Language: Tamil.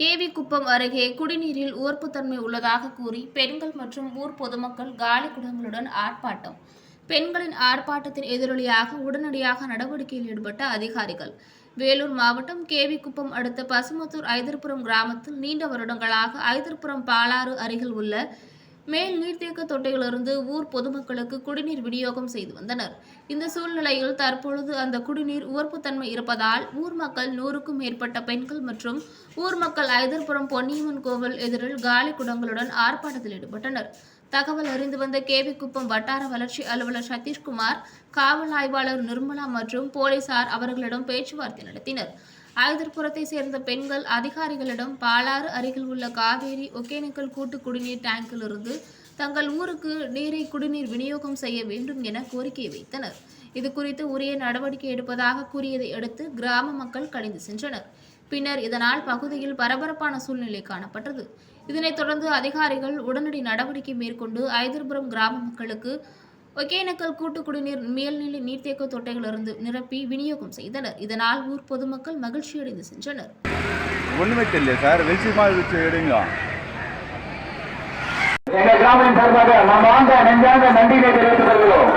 கேவி குப்பம் அருகே குடிநீரில் உவர்ப்புத்தன்மை உள்ளதாக கூறி பெண்கள் மற்றும் ஊர் பொதுமக்கள் காலி குடங்களுடன் ஆர்ப்பாட்டம். பெண்களின் ஆர்ப்பாட்டத்தின் எதிரொலியாக உடனடியாக நடவடிக்கையில் ஈடுபட்ட அதிகாரிகள். வேலூர் மாவட்டம் கேவிக்குப்பம் அடுத்த பசுமத்தூர் ஐதர்புரம் கிராமத்தில் நீண்ட வருடங்களாக ஐதர்புரம் பாலாறு அருகில் உள்ள மேல் நீர்த்தேக்க தொட்டையிலிருந்து ஊர் பொதுமக்களுக்கு குடிநீர் விநியோகம் செய்து வந்தனர். இந்த சூழ்நிலையில் தற்பொழுது அந்த குடிநீர் உவர்ப்புத்தன்மை இருப்பதால் ஊர் மக்கள் நூறுக்கும் மேற்பட்ட பெண்கள் மற்றும் ஊர் மக்கள் ஐதர்புரம் பொன்னியம்மன் கோவில் எதிரில் காலி குடங்களுடன் ஆர்ப்பாட்டத்தில் ஈடுபட்டனர். தகவல் அறிந்து வந்த கேவிக்குப்பம் வட்டார வளர்ச்சி அலுவலர் சதீஷ்குமார் காவல் ஆய்வாளர் நிர்மலா மற்றும் போலீசார் அவர்களிடம் பேச்சுவார்த்தை நடத்தினர். ஆயுதர்புரத்தை சேர்ந்த பெண்கள் அதிகாரிகளிடம் பாலாறு அருகில் உள்ள காவேரி ஒகேனக்கல் கூட்டு குடிநீர் டேங்கிலிருந்து தங்கள் ஊருக்கு நீரை குடிநீர் விநியோகம் செய்ய வேண்டும் என கோரிக்கை வைத்தனர். இது குறித்து உரிய நடவடிக்கை எடுப்பதாக கூறியதை அடுத்து கிராம மக்கள் கடிந்து சென்றனர். பின்னர் இதனால் பகுதியில் பரபரப்பான சூழ்நிலை காணப்பட்டது. இதனைத் தொடர்ந்து அதிகாரிகள் உடனடி நடவடிக்கை மேற்கொண்டு ஐதர்புரம் கிராம மக்களுக்கு ஒகேனக்கல் கூட்டு குடிநீர் மேல்நிலை நீர்த்தேக்க தொட்டைகளிலிருந்து நிரப்பி விநியோகம் செய்தனர். இதனால் ஊர் பொதுமக்கள் மகிழ்ச்சியடைந்து சென்றனர். ஒண்ணுமே தெரியல சார் வெளிச்சமா இருந்துச்சு எடுங்களா? எங்க கிராமத்தின் சார்பாக நாம் ஆண்ட நெஞ்சார்ந்த நன்றியினை தெரிவித்துக் கொள்கிறோம்.